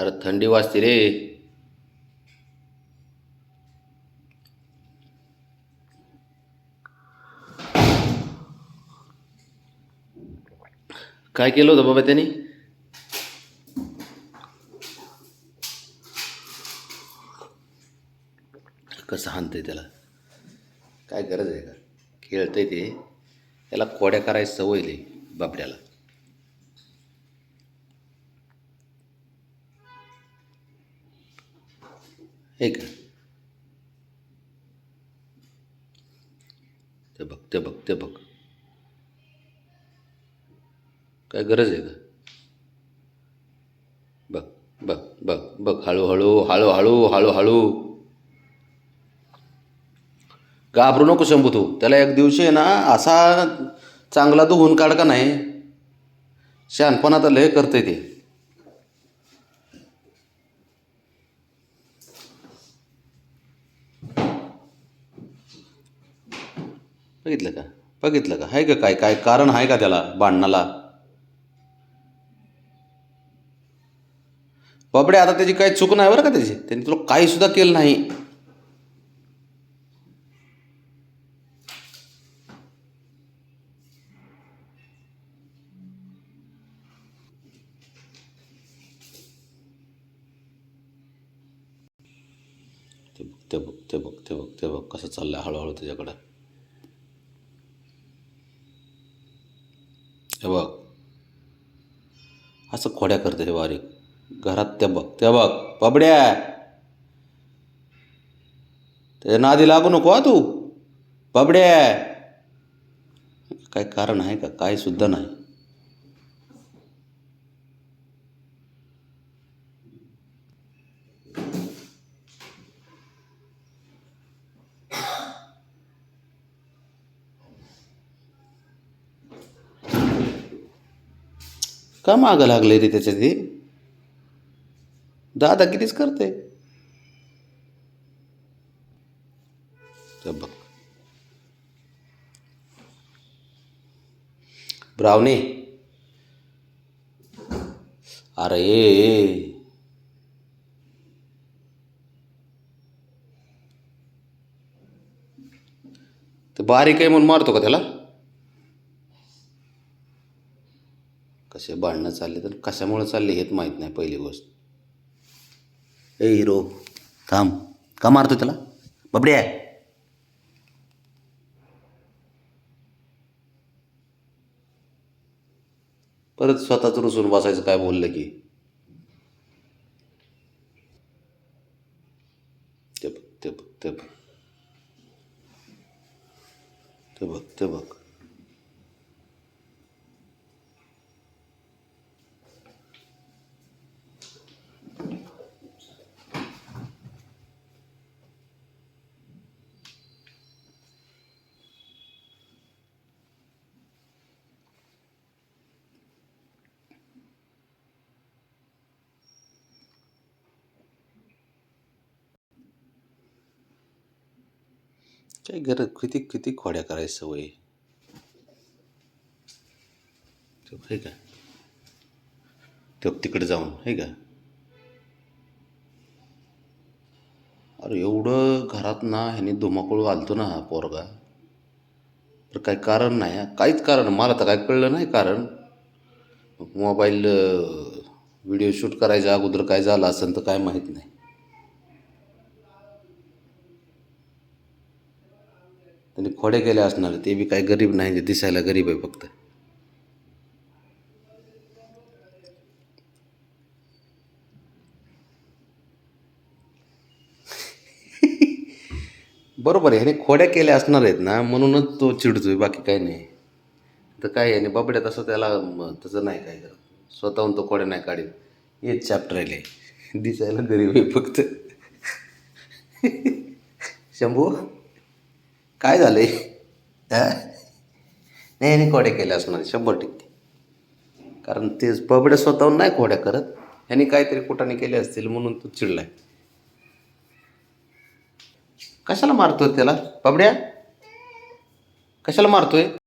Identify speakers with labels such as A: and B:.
A: अरे थंडी वाजते रे. काय केलं होतं बाबा त्यांनी? कसं हाणतंय त्याला? काय गरज आहे का? खेळतंय ते. त्याला कोड्या करायची सवय बापड्याला हे का ते बघ ते बघ ते बघ. काय गरज आहे का? बघ बघ बघ बघ हळूहळू हळूहळू हळूहळू. घाबरू नको शंभू तू. त्याला एक दिवशी आहे ना असा चांगला धुवून काढ का नाही. शहाणपणा तर लय करते ते. बघितलं का? बघितलं का? आहे का काय? काय कारण आहे का त्याला भांडणाला? बाबडे आता त्याची काही चूक नाही बरं का त्याची? त्यांनी तुला काही सुद्धा केलं नाही. ते बघ ते बघ ते बघ ते बघ ते बघ कसं चाललंय हळूहळू त्याच्याकडं. हे बघ. असं खोड्या करते हे बारीक घरात ते बघ त्या बघ पबड्या ते नादी लागू नको हा तू. पबड्या काय कारण आहे का? काय सुद्धा नाही. का मागं लागले रे त्याच्या ते दादा कितीच करते बघ. ब्रावणी. अरे ते बारीक आहे म्हणून मारतो का त्याला? कसे भांडणं चालले तर कशामुळे चालले हेच माहीत नाही पहिली गोष्ट. ए हिरो थांब. का मारतो त्याला? बबड्या. परत स्वतःच रुसून बसायचं काय बोललं की? ते बघ ते बघ ते बघ. ते बघ ते बघ. काय गरज किती किती खोड्या करायची सवय आहे. का? तो तिकडे जाऊन आहे का? अरे एवढं घरात ना ह्याने धुमाकूळ घालतो ना हा पोरगा. तर काय कारण नाही काहीच कारण मला तर काय कळलं नाही कारण. मोबाईल व्हिडिओ शूट करायच्या अगोदर काय झालं असेल तर काय माहीत नाही. त्यांनी खोडे केले असणार ते बी काय गरीब नाही ते दिसायला गरीब आहे फक्त. बरोबर आहे ह्याने खोड्या केल्या असणार आहेत ना म्हणूनच तो चिडतोय बाकी काही नाही. तर काय याने बाबड्या तसं त्याला तसं नाही काय करत. स्वतःहून तो खोड्या नाही काढेल हेच चॅप्टर आहे दिसायला गरीब आहे फक्त. शंभू? काय झालंय? आहे नाही कोड्या खोड्या केल्या असणार शंभर टक्के. कारण ते बबड्या स्वतःहून नाही खोड्या करत. ह्याने काहीतरी कुठाने केले असतील म्हणून तो चिडलाय. कशाला मारतोय त्याला? बबड्या? कशाला मारतोय?